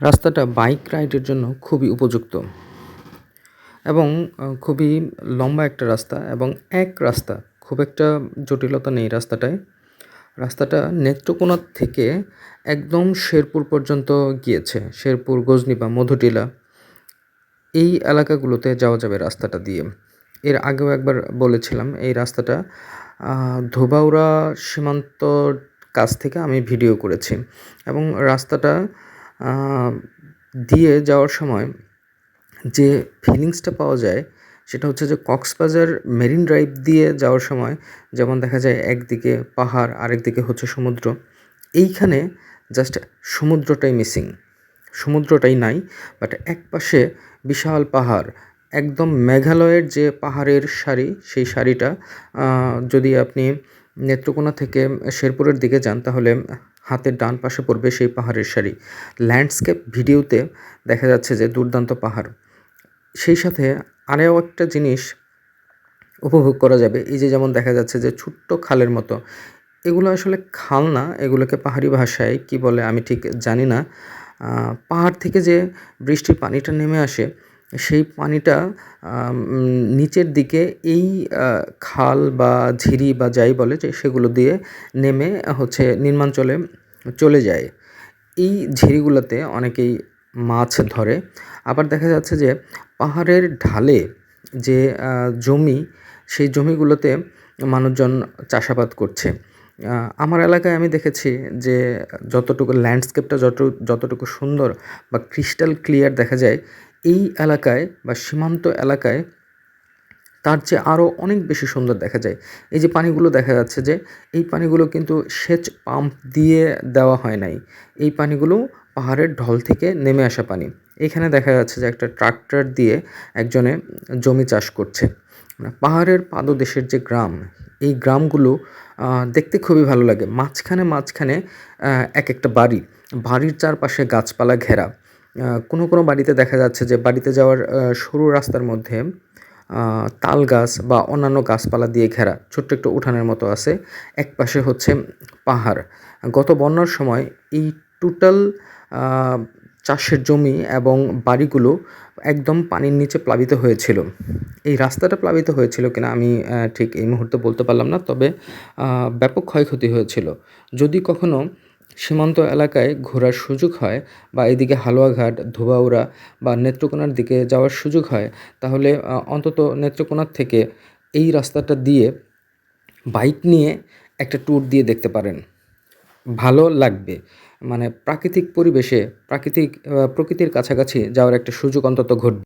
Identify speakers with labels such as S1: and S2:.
S1: রাস্তাটা বাইক রাইডের জন্য খুবই উপযুক্ত এবং খুবই লম্বা একটা রাস্তা এবং এক রাস্তা, খুব একটা জটিলতা নেই রাস্তাটায়। রাস্তাটা নেত্রকোনা থেকে একদম শেরপুর পর্যন্ত গিয়েছে, শেরপুর গজনি বা মধুটিলা। এই এলাকাগুলোতে যাওয়া যাবে রাস্তাটা দিয়ে। এর আগেও একবার বলেছিলাম, এই রাস্তাটা ধোবাউড়া সীমান্তর কাছ থেকে আমি ভিডিও করেছি এবং রাস্তাটা দিয়ে যাওয়ার সময় যে ফিলিংসটা পাওয়া যায় সেটা হচ্ছে যে কক্সবাজার মেরিন ড্রাইভ দিয়ে যাওয়ার সময় যেমন দেখা যায় একদিকে পাহাড়, আরেকদিকে হচ্ছে সমুদ্র, এইখানে জাস্ট সমুদ্রটাই মিসিং সমুদ্রটাই নাই বাট এক পাশে বিশাল পাহাড়, একদম মেঘালয়ের যে পাহাড়ের সারি, সেই সারিটা যদি আপনি নেত্রকোনা থেকে শেরপুরের দিকে যান তাহলে হাতের ডান পাশে পড়বে সেই পাহাড়ের সারি। ল্যান্ডস্কেপ ভিডিওতে দেখা যাচ্ছে যে দুর্দান্ত পাহাড়। সেই সাথে আরও একটা জিনিস উপভোগ করা যাবে। এই যে যেমন দেখা যাচ্ছে যে ছোট্ট খালের মতো। এগুলো আসলে খাল না, এগুলোকে পাহাড়ি ভাষায় কি বলে আমি ঠিক জানি না। পাহাড় থেকে যে বৃষ্টির পানিটা নেমে আসে সেই পানিটা নিচের দিকে এই খাল বা ঝিরি বা যাই বলে যে সেগুলো দিয়ে নেমে হচ্ছে নির্মাঞ্চলে চলে যায়। এই ঝিরিগুলোতে অনেকেই মাছ ধরে। আবার দেখা যাচ্ছে যে পাহাড়ের ঢালে যে জমি, সেই জমিগুলোতে মানুষজন চাষাবাদ করছে। আমার এলাকায় আমি দেখেছি যে যতটুকু ল্যান্ডস্কেপটা যত, যতটুকু সুন্দর বা ক্রিস্টাল ক্লিয়ার দেখা যায় এই এলাকায় বা সীমান্ত এলাকায় তার চেয়ে আরও অনেক বেশি সুন্দর দেখা যায়। এই যে পানিগুলো দেখা যাচ্ছে যে, এই পানিগুলো কিন্তু সেচ পাম্প দিয়ে দেওয়া হয় নাই। এই পানিগুলো পাহাড়ের ঢল থেকে নেমে আসা পানি। এখানে দেখা যাচ্ছে যে একটা ট্রাক্টর দিয়ে একজনে জমি চাষ করছে। পাহাড়ের পাদদেশের যে গ্রাম, এই গ্রামগুলো দেখতে খুবই ভালো লাগে। মাঝখানে মাঝখানে এক একটা বাড়ি। বাড়ির চারপাশে গাছপালা ঘেরা। কোনো কোনো বাড়িতে দেখা যাচ্ছে যে বাড়িতে যাওয়ার সরু রাস্তার মধ্যে তাল গাছ বা অন্যান্য গাছপালা দিয়ে ঘেরা ছোট্ট একটু উঠানের মতো আছে। এক পাশে হচ্ছে পাহাড়। গত বন্যার সময় এই টোটাল চাষের জমি এবং বাড়িগুলো একদম পানির নিচে প্লাবিত হয়েছিল। এই রাস্তাটা প্লাবিত হয়েছিল কিনা আমি ঠিক এই মুহূর্তে বলতে পারলাম না, তবে ব্যাপক ক্ষয়ক্ষতি হয়েছিল। যদি কখনো সীমান্ত এলাকায় ঘোরার সুযোগ হয় বা এদিকে হালুয়াঘাট, ধোবাউড়া বা নেত্রকোনার দিকে যাওয়ার সুযোগ হয়, তাহলে অন্তত নেত্রকোনার থেকে এই রাস্তাটা দিয়ে বাইক নিয়ে একটা ট্যুর দিয়ে দেখতে পারেন। ভালো লাগবে। মানে প্রাকৃতিক পরিবেশে, প্রাকৃতিক প্রকৃতির কাছাকাছি যাওয়ার একটা সুযোগ অন্তত ঘটবে।